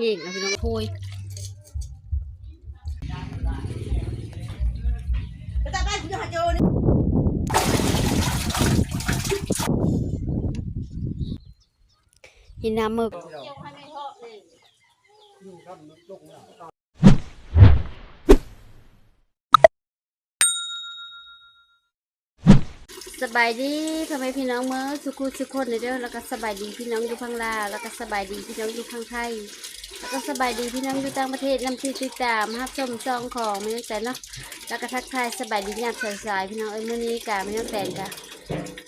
นี่เอาพี่น้องโพย Kita kan sudah hajau ni. หินน้ำหมึก สบายดีพ่อแม่พี่น้องเมื่อสุขุสุขคนเลยเด้อแล้วก็สบายดีพี่น้องอยู่พังลาแล้วก็สบายดีพี่น้องอยู่พังไทยแล้วก็สบายดีพี่น้องอยู่ต่างประเทศนำที่ติดตามฮับชมซองของไม่ต้องแต่เนาะแล้วก็ทักทายสบายดียามสายๆพี่น้องเอ้ยเมื้อนี้กะไม่ต้องแต่งกะ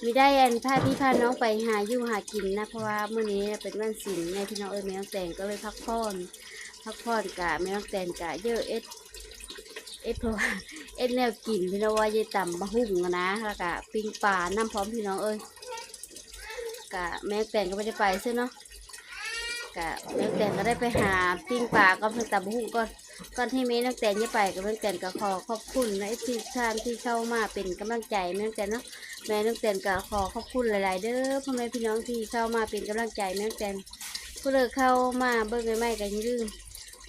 มีได้แอนพาพี่พาน้องไปหาอยู่หากินนะเพราะว่าเมื้อนี้เป็นวันศิลป์ในพี่น้องเอ้ยไม่ต้องแต่งก็เลยพักผ่อนพักผ่อนกะไม่ต้องแต่งกะเยอะเอ็ด เอ็ดเพราะว่าเอ็ดแนวกินพี่น้องว่ายายต่ำบะหุ่งอะนะแล้วก็ปิ้งปลาน้ำพร้อมพี่น้องเอ้ยกะแม่แตงก็ไม่ได้ไปใช่เนาะกะแม่แต่นก็ได้ไปหาปิ้งปลาก็เพิ่งตับหุ่งก่อนก่อนที่แม่นักแต่นจะไปก็แม่แต่นก็ขอขอบคุณในที่ท่านที่เข้ามาเป็นกำลังใจแม่นกแต่นเนาะแม่นักแต่นก็ขอขอบคุณหลาย ๆ เด้อพ่อแม่พี่น้องที่เข้ามาเป็นกำลังใจแม่นกแต่นผู้เลิกเข้ามาเบิ่งใหม่กันยืม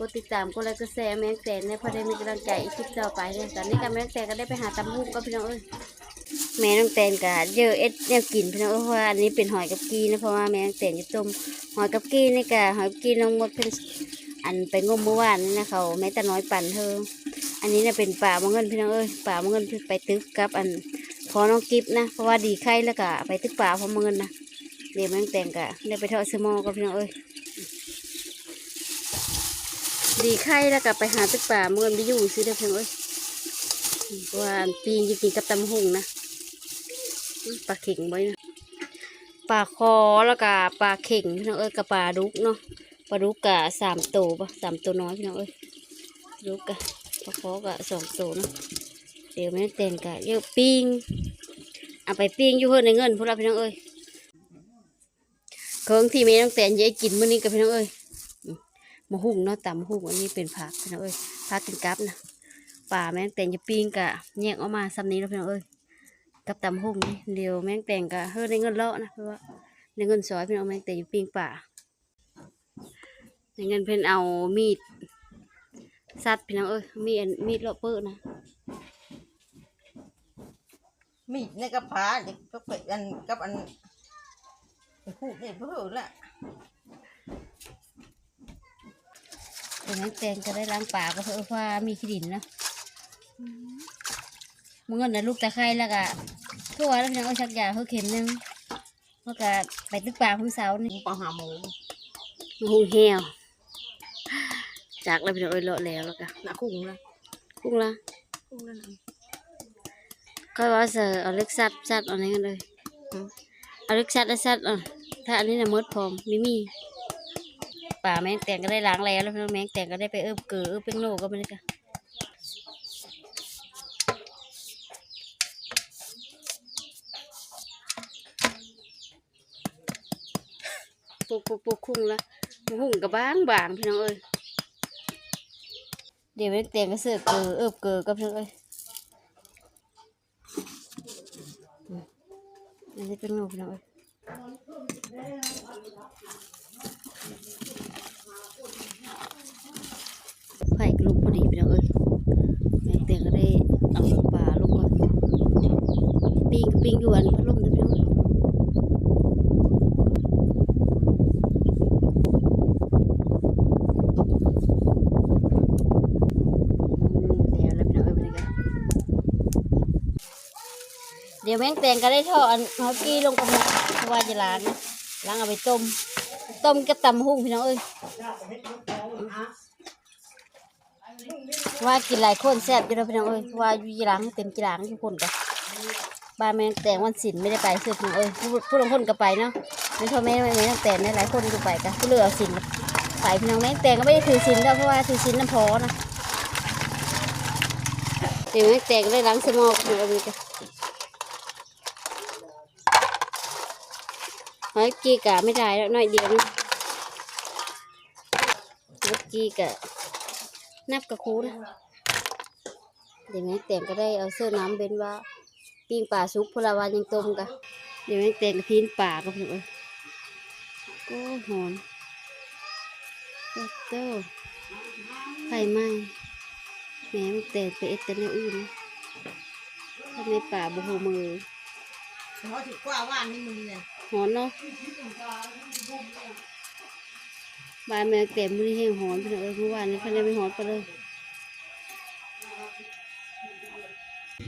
ดติดตามกดไลค์กดแชร์แม่นักแต่นในพอได้มีกำลังใจอีกคลิปต่อไปเนี่ยตอนนี้ก็แม่นักแต่นก็ได้ไปหาตำหุ่งก็พี่น้องเอ้ยแม่น้องแตนก็เยอะเอ็ดแนวกินพี่น้องเพราะว่าอันนี้เป็นหอยกับกีนะเพราะว่าแม่น้องแตนจะต้มหอยกับกีนี่ก็หอยกับกีน้องมดเพิ่นอันไปงมเมื่อวานนี่นะเขาแม่ตาน้อยปั่นเธออันนี้น่ะเป็นป่ามะเงินพี่น้องเอ้ยป่ามะเงินไปตึกกับอันพอน้องกิฟนะเพราะว่าดีไข่แล้วก็ไปตึกป่าพอมะเงินนะเดี๋ยวแม่น้องแตนก็ได้ไปทอดสมอกับพี่น้องเอ้ย ดีไข่แล้วก็ไปหาตึกป่ามะเงินไปอยู่ซื้อได้อพี่น้องเอ้ยว่าปีนจริงๆกับตำหุ่งนะปลาเข่งไว้นะปลาคอแล้วก็ปลาเข่งพี่น้องเอ้ยกับปลาดุกเนาะปลาดุกกะสามตัวปะสามตัวน้อยพี่น้องเอ้ยดุกกะปลาคอกะสองตัวเนาะเดี๋ยวแม่แต่งกะเยอะปิ้งเอาไปปิ้งอยู่เพื่อนในเงินพวกเราพี่น้องเอ้ยเครื่องที่แม่ต้องแต่งเยอะกินมื้อนี้กับพี่น้องเอ้ย มะฮุ่งเนาะตำมะฮุ่งอันนี้เป็นผักพี่น้องเอ้ยผักกินกับนะป่าแม่งแต่งจะปิ้งกะแยกออกมาซ้ำนี้แล้วพี่น้องเอ้ยกับตำหุ่งนี่เดียวแมงแต่งกะเฮ้ยได้เงินเลาะนะเพราะว่าได้เงินซอยเพิ่นเอาแมงแต่งอยู่ปิ้งป่าได้เงินเพิ่นเอามีดสัตว์พี่น้องเอ้ยมีอันมีดเลาะเปื้อนะ Mi ni ke pa ni ke pe an ke an. Ku ni bu la. เป็น แมงแตงก็ได้ล้างปาก็เพราะว่ามีขี้ดินนะมึงเงินนะลูกตะไคร้แล้วก็ทั่วแล้วพี่น้องเอ้ยชักยาเพิ่มเข็มนึงแล้วก็ไปตึกป่าพุ่งเสานี่ Pa ha mu. หูเหี่ยวจากแล้วพี่น้องเอ้ยเลาะแล้วแล้วก็ Nak kung la. กุ้งละ Kung la. ก็ว่าเสือเอาเล็กซัดซัดเอาอะไรกันเลยเอาเล็กซัดแล้วซัดอะถ้าอันนี้นะมดพร้อมมีมี ป่าแมงแต่งก็ได้ล้างแล้วแล้วพี่น้องแมงแต่งก็ได้ไปเอิบเกลือเอิบเป็นโลก็ไม่ได้กะปุกปุกปุกคุ้งละหุ่งกับบางบางพี่น้องเอ้ยเดี๋ยวแมงแต่งก็เสือเกลือเอิบเกลือกับพี่น้องเอ้ยอันนี้เป็นงูพี่น้องเอ้ย ไผ่กลุกพอดีพี่น้องเอ้ยแม่เตียงก็ได้เอาปลาลงก่อนปิ้งก็ปิ้งอยู่อันพัดลมนะพี่น้องเอ้ยวเดี๋ยวแมงแตงก็ได้ทอดอันฮอกกี้ลงกับหม้อเพราะว่าจะล้านล้างเอาไปต้ม ต้มกับตำหุ่งพี่น้องเอ้ย ว่ากินหลายคนแซ่บอยู่แล้วพี่น้องเอ้ยว่าอยู่ยีหลังเต็มจีหลังทุกคนกันบ้านแมงแตงวันศิลไม่ได้ไปเสื้อพี่น้องเอ้ยผู้ผู้ลงคนก็ไปเนาะไม่พ่อแม่ไม่แม่งแตงเนี่ยหลายคนก็ไปกันผู้เหลือศิลไปพี่น้องแมงแตงก็ไม่ได้ถือศิลแล้วเพราะว่าถือศิลน้ำพอนะเดี๋ยวแมงแตงได้ล้างสมองพี่น้องเอ้ยกันหอยกีกะไม่ได้แล้วหน่อยเดียวนะหอยกีกะ นับกระคูนะเดี๋ยวแม่แต่งก็ได้เอาเสื้อน้ำเป็นว่าปิ้งป่าซุกพลาวันยังต้มกะเดี๋ยวแม่แต่งก็พีนป่าก็พิ่เอ้ยโอ้หอนโอ้โตไฟไหม้แหมมันแตกไปเอ็ดแต่แนวอื่นทำในป่าบุหูมือเพราะถือกว่าว่านนี่มึงเนี่ยหอนเนาะ บานแมงแต่มือนี้แห้งหอนพี่น้องเอ้ยเมื่อวานนี้เพิ่นได้ไปหอนไปเลย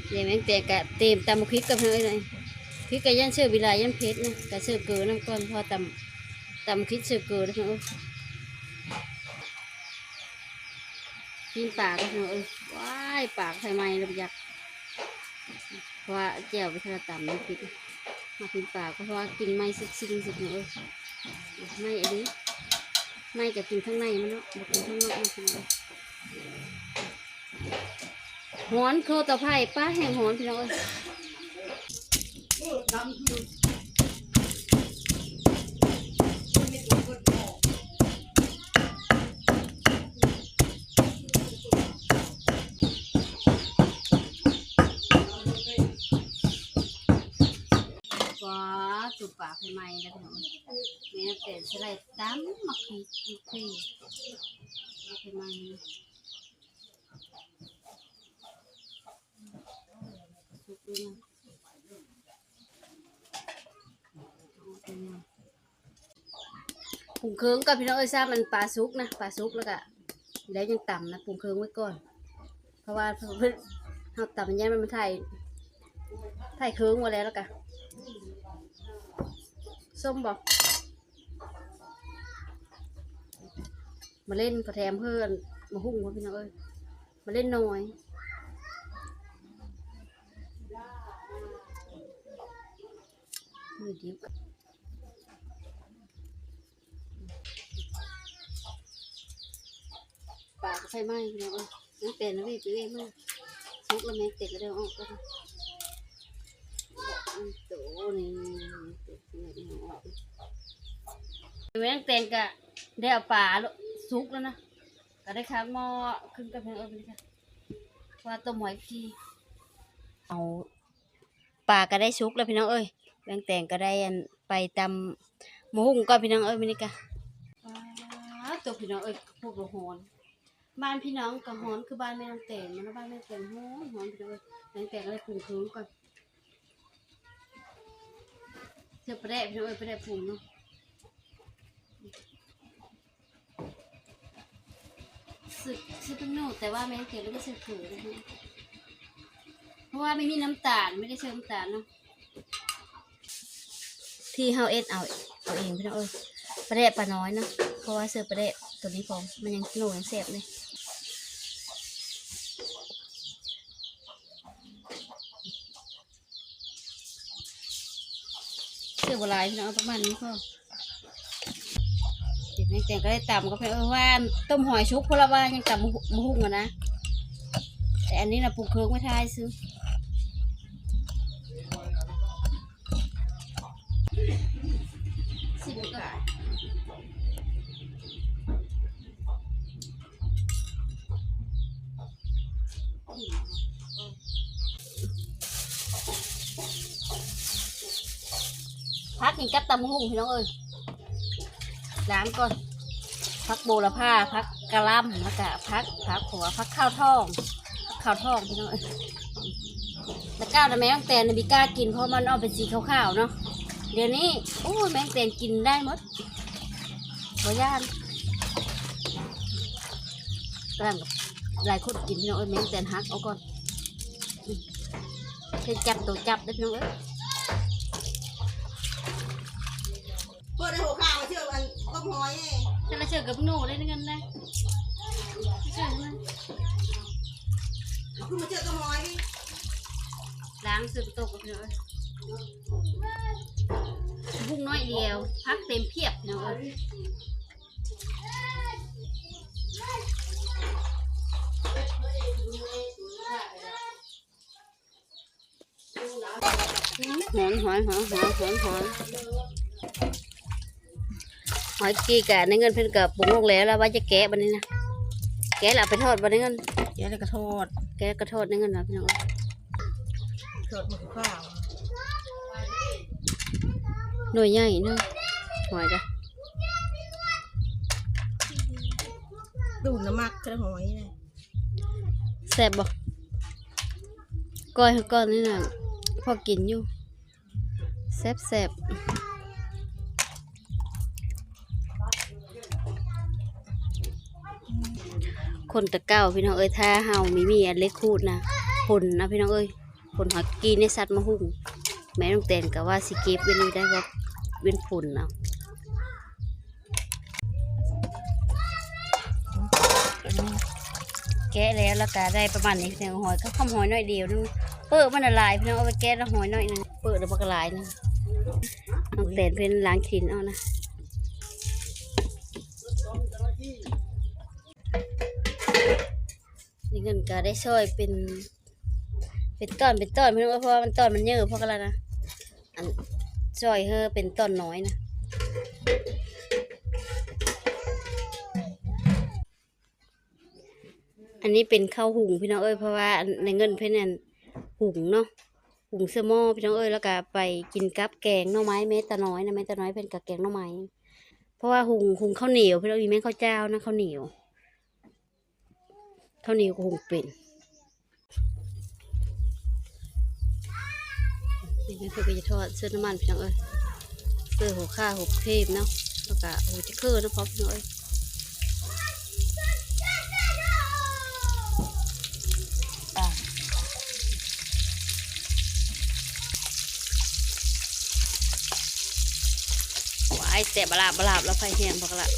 เดี๋ยวแมงแต่กะเต็มตำพริกกับเพื่อนเลยพริกกะยันเชื่อวิลายันเพชรนะกะเชื่อเกลือน้ำก้อนพอตำตำพริกเชื่อเกลือแล้วพี่น้องเอ้ยกินปากก็พี่น้องเอ้ยว้ายปากไฟไม้เลยอยากเพราะว่าแจ่วไปทะต่ำน้ำพริกมากินปากก็เพราะว่ากินไม่สิสิ่งสิเนอะไม่อันนี้ ไม่กับกินข้างในมันเนาะบอกกินข้างนอกมันกินหอนโคตรไผ่ป้าแห่งหอนพี่น้องเอ้ยว้าจุดปากใหม่ๆแล้วพี่น้องแม่เป็ดสไลด์ตั้มมักพีมักพีใหม่สุกเลย นะปรุงเครื่องกับพี่น้องเอ้ยทราบมันปลาซุกนะปลาซุกแล้วก็แล้วยังต่ำนะปรุงเครื่องไว้ก่อน เพราะว่าเพิ่นเอาต่ำมันยันมันมาถ่ายถ่ายเครื่องไว้แล้วแล้วกันส้มบอก มาเล่นกระแทมเพื่อนมาหุ่งเขาพี่น้องเอ้ยมาเล่นน่อยมือดิบปากก็ไฟไหมพี่น้องเอ้ยนั่เป็นนะพี่พี่เอ้ยมากซุกแล้วแม่ติดแล้วเดี๋ยวออกก็ได้อืมโตนี่ติดเนี่ยอาออกแม่งแตงกะได้เอาปลาลูก ซุกแล้วนะก็ได้ค้างหม้อขึ้นกับเพียงเออไปเลยค่ะว่าต้มหอยพีเอาปลาก็ได้ซุกแล้วพี่น้องเอ้ยแมงแตงก็ได้อันไปตำหมูหุ่งก็พี่น้องเอ้ยมินิกะว้าวตัวพี่น้องเอ้ยพูดบ่ฮอนบ้านพี่น้องกับฮอนคือบ้านแม่น้องแตงมันนะบ้านแม่แตงฮอนฮอนพี่น้องเอ้ยแมงแตงก็ได้ปรุงเครื่องก่อนเสือประแดะพี่น้องเอ้ยประแดะปรุงเนาะ สึกสึกเป็นโน่แต่ว่าแม่เกลือไม่ได้ใส่เกลือนะคะเพราะว่าไม่มีน้ำตาลไม่ได้ใส่น้ำตาลเนาะที่เฮาเอ็ดเอาเอาเองพี่น้องเอ้ยปลาแดะปลาน้อยเนาะเพราะว่าเสือปลาแดะตัวนี้พอมันยังโหนยังแสบเลยเสือโบราณพี่น้องเอาประมาณนี้พอ นแต่งก็ได้ต่ำก็เป็นว่าต้มหอยชุบพละว่ายังต่ำมะฮุ่งอะนะ แต่อันนี้นะปลูกเครื่องไม่ทายซื้อสิบก็พักกินกับตำมะฮุ่งพี่น้องเอ้ย ล้างก่อนพักโบระผ้าพักกระลำแล้วก็พักพักหัวพักข้าวทองพักข้าวทองพี่น้องเอ้ยแล้วก้าวแต่แมงแตนน่ะมีกล้ากินเพราะมันเอาเป็นสีขาวๆเนาะเดี๋ยวนี้โอ้แมงแตนกินได้หมดบ่ย่านกำลังกับหลายคนกินพี่น้องเอ้ยแมงแตนฮักเอาก่อนเพิ่นจับตัวจับได้พี่น้องเอ้ยเพื่อได้หัวข้าว มาเชื่อมันต้มหอยเองแต่ละเชือกกับหนูได้ด้วยกันได้ไม่ใช่ไหมเอาขึ้นมาเชื่อต้มหอยดิล้างสึกตกเนาะบุ้งน้อยเดียว พักเต็มเพียบเนาะหอนหอนหอนหอนหอนห อนหอยกีกะในเงินเพิ่นกับปรุงลงแล้วแล้วว่าจะแกะบันนี้นะแกะแล้วเอาไปทอดบันนี้เงินเดี๋ยวเลยกระโทษแกะกระทอดในเงินนะพี่น้องโทษมือข้าวหน่วยใหญ่เนาะหอยจ้ะดูดน้ำมักกระหอยเลยแซ่บบ่ก้อยเขาก้อนนี่น่ะพอกินอยู่แซ่บแซ่บ คนตะเก้าพี่น้องเอ้ยถ้าเฮามีมีอันเล็กคูดนะผลนะพี่น้องเอ้ยผลหอยกีในสัตว์มาหุ่งแม่น้องแตนก็ว่าสิเก็บเว้นไได้ว่าเว้นผลนาะแกะแล้วแล้วก็ได้ประมาณนี้พี่น้องหอยก็คำหอยน้อยเดียวนึงเปิดมันละลายพี่น้องเอาไปแกะแล้วหอยน้อยนึงเปิดแล้วมันก็ลายนึงน้องแตนเป็นล้างขินเอานะ เงินก็ได้ช่วยเป็น เป็นต้นเป็นต้นไม่รู้ว่าเพราะมันต้นมันเยอะเพราะอะไรนะอันช่วยเฮอเป็นต้นน้อยนะอันนี้เป็นข้าวหุงพี่น้องเอ้ยเพราะว่าในเงินเพื่อนนันหุงเนาะหุงเสื้อหม้อพี่น้องเอ้ยแล้วก็ไปกินกับแกงหน่อไม้เม็ดตะน้อยนะเม็ดตะน้อยเป็นกับแกงหน่อไม้เพราะว่าหุงหุงข้าวเหนียวพี่น้องมีแม่ข้าวเจ้านะข้าวเหนียว ข้านียวก็คงเป็นนี่ก็คือไปจะทอดเสื้อน้ำมันพี่น้องเอ้ยเสื้อหัวข้าหัวเทพเนาะแล้วก็หัวจะคือนะพอพี่น้องเอ้ยอะหวายเสียบลาบบลาบแล้วไฟแห้งพอกละ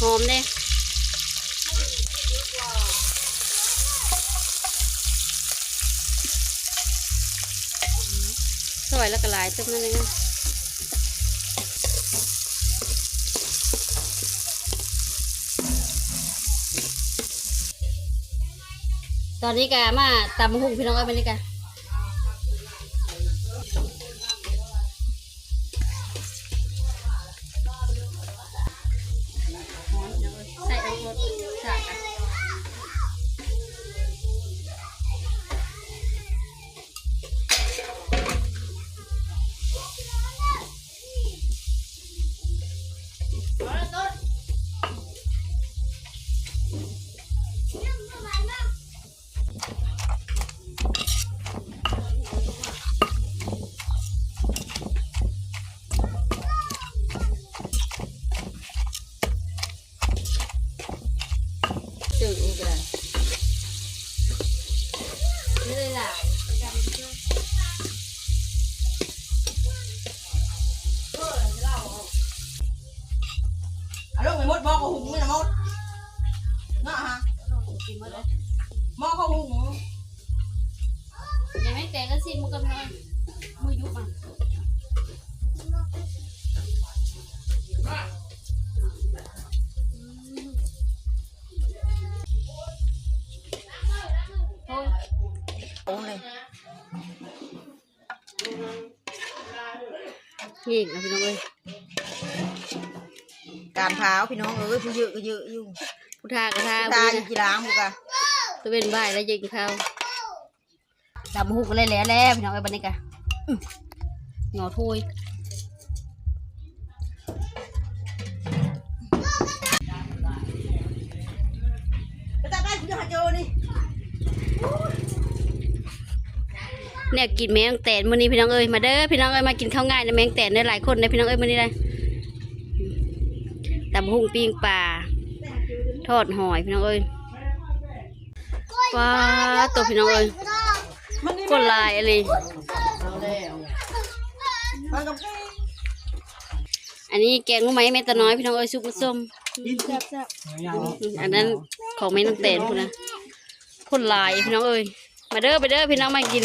หอมเด้สวยแล้วก็หลายตึ้งนั่นเองนะตอนนี้กมาตำหุ่งพี่น้องเอ้ยมนี่ก จืด โอ้เลยยิงนะพี่น้องเอ้ยการเท้าพี่น้องเอ้ยผู้เยอะก็เยอะอยู่ผู้ทากระทาตาผู้อยู่กี่ล้างพวกอะตัวเป็นบ่ายแล้วยิงเขาดำหุกเลยแหล้วแล้วพี่น้องเอ้ยบันนี้กะอื้อหงอถ้วย เนี่ยกินแมงแตนมื้อนี้พี่น้องเอ้ยมาเด้อพี่น้องเอ้ยมากินข้าวง่ายนะแมงแตนได้หลายคนนะพี่น้องเอ้ยมื้อนี้เลยตำหุ่งปิ้งปลาทอดหอยพี่น้องเอ้ยปลาตัวพี่น้องเอ้ยมันนี่ก็ลายอะไรอันนี้แกงลูกไหมแม่ตะน้อยพี่น้องเอ้ยซุปส้มอันนั้นของแม่น้องแตนพุ่นะคนลายพี่น้องเอ้ยมาเด้อไปเด้อพี่น้องมากิน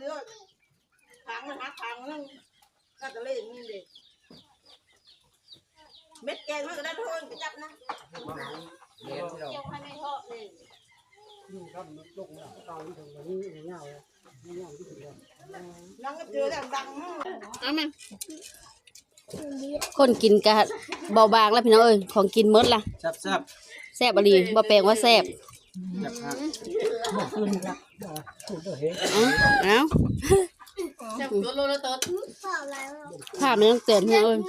นึงก็จะเล่นนี่เด็เม็ดแกงมันก็ได้ทุนไปจับนะเรียนที่เราเกี่ยวให้ไม่ทอดเลยอยู่ครับลูกเนี่ยตอนที่ถึงวันนี้อย่างเงี้ยเลยไม่ยอมที่ถึงเลยนั่งก็เจอแล้วดังเอามาคนกินกะเบาบางแล้วพี่น้องเอ้ยของกินหมดล่ะแซ่บแซ่บแซ่บบ่ดีบ่แปลงว่าแซ่บ แซ่บครับขึ้นนะถูกตัวเห็นเอ้าเอ้าจับตัวโลละตัวภาพนี้ต้องเตือนพี่น้องเอ้ย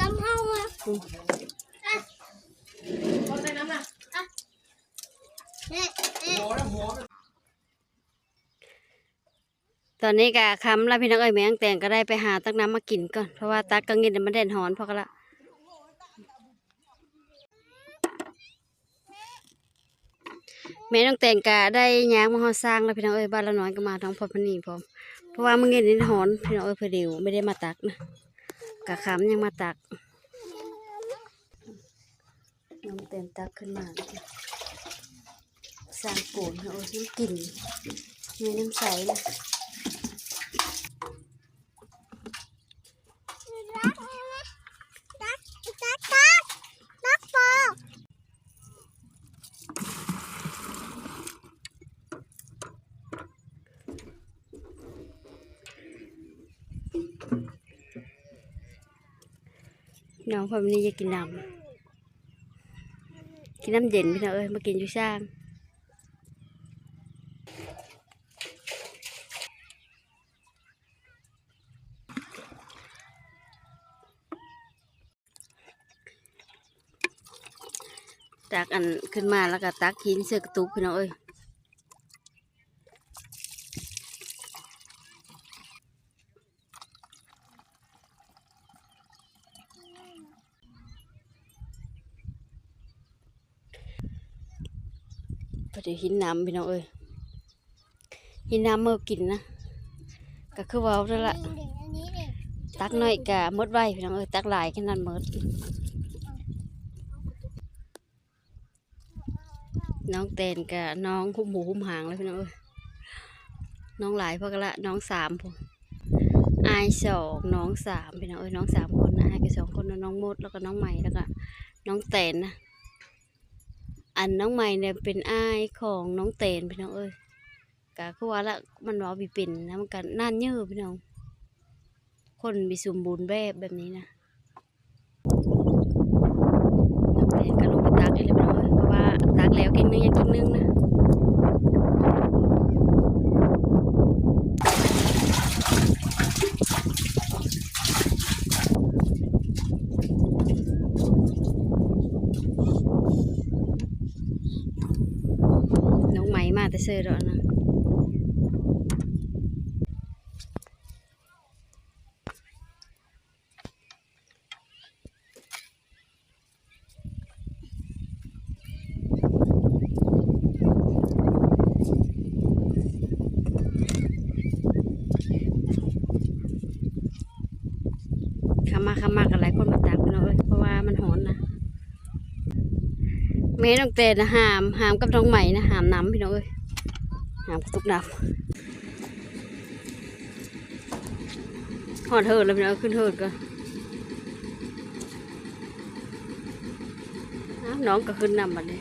คนในน้ำน่ะตอนนี้กะคำแล้วพี่น้องเอ้ยแม่งแต่งก็ได้ไปหาตักน้ำมากินก่อน เพราะว่าตักก็เงินมันแดนหอนพอกันละ แม่ต้องแต่งกะได้ยางมาหอสร้างแล้วพี่น้องเอ้ยบ้านละน้อยก็มาท้องพอพนีพร้อมเพราะว่ามึงเงินนี่หอนพี่น้องเอ้ยเพอเดียวไม่ได้มาตักนะกะคำยังมาตักน้องเต็มตักขึ้นมาสร้างปูนพี่น้องเอ้ยน้ำกลิ่นมีน้ำใสนะ น้องพอมนี้จะกินน้ำกินน้ำเย็นพี่น้องเอ้ยมากินอยู่ช่างตักอันขึ้นมาแล้วก็ตักหินเสือกระตุกพี่น้องเอ้ย พอดีหินน้ำพี่น้องเอ้ยหินน้ำเมื่อกินนะก็คือเว่าแล้วล่ะตักหน่อยกะมดไว้พี่น้องเอ้ยตักหลายแค่นั้นหมดน้องเตนกับน้องหุ้มหูหุ้มหางแล้วพี่น้องเอ้ยน้องหลายพวกนละน้องสามผมอายสองน้องสามพี่น้องเอ้ยน้องสามคนนะอายกับสองคนนะน้องมดแล้วก็น้องใหม่แล้วก็น้องเตนนะ อันน้องใหม่เนี่ยเป็นอายของน้องเตนพี่น้องเอ้ยกะคือว่าละมันว่าบีเป็นนะมันกันน่านเยอะพี่น้อง คนมีสมบูรณ์แบบแบบนี้นะน้องเตนก็ลงไปตักเลยพี่น้องเอ้ยเพราะว่าตักแล้วกินนึงยังกินนึงนะ น้องไหมมาแต่เซอร์ดอกนะขามาขามากันหลายคนมาตักพี่น้องเอ้ยเพราะว่ามันหอนนะแม่น้องเตนนะหามหามกับน้องใหม่นะหามน้ำพี่น้องเอ้ย หามทุกน้ำหอดเถิดแล้วพี่น้องขึ้นเถิดก่อนอ้าวน้องก็ขึ้นนำบัดนี้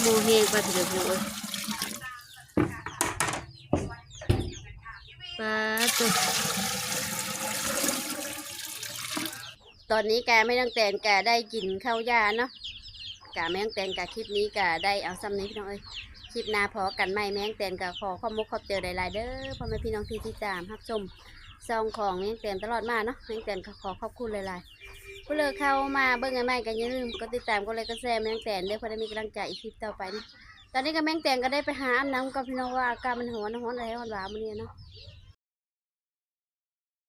โมเฮงไปเถอะพี่น้องเอ้ยปลาตัวตอนนี้แกไม่ต้องแต่งแกได้กินข้าวยาเนาะ แมงแต่งแกคลิปนี้แกได้เอาซ้ำนี้พี่น้องเอ้ยคลิปหน้าพอกันไหมแมงแต่งแกขอข้อมุกขอบเจอหลายๆเด้อพ่อแม่พี่น้องที่ติดตามรับชมซองของแมงแต่งตลอดมาเนาะแมงแต่งก็ขอขอบคุณหลายๆผู้เลิกเข้ามาเบิ่งกันใหม่กันอย่าลืมกดติดตามกดไลค์กดแชร์แมงแต่งเด้อเพื่อได้มีกำลังใจอีกคลิปต่อไปนะตอนนี้ก็แมงแต่งก็ได้ไปหาอาบน้ำกับพี่น้องว่าอากาศมันร้อนร้อนอะไรร้อนหวานมันเนี่ยเนาะ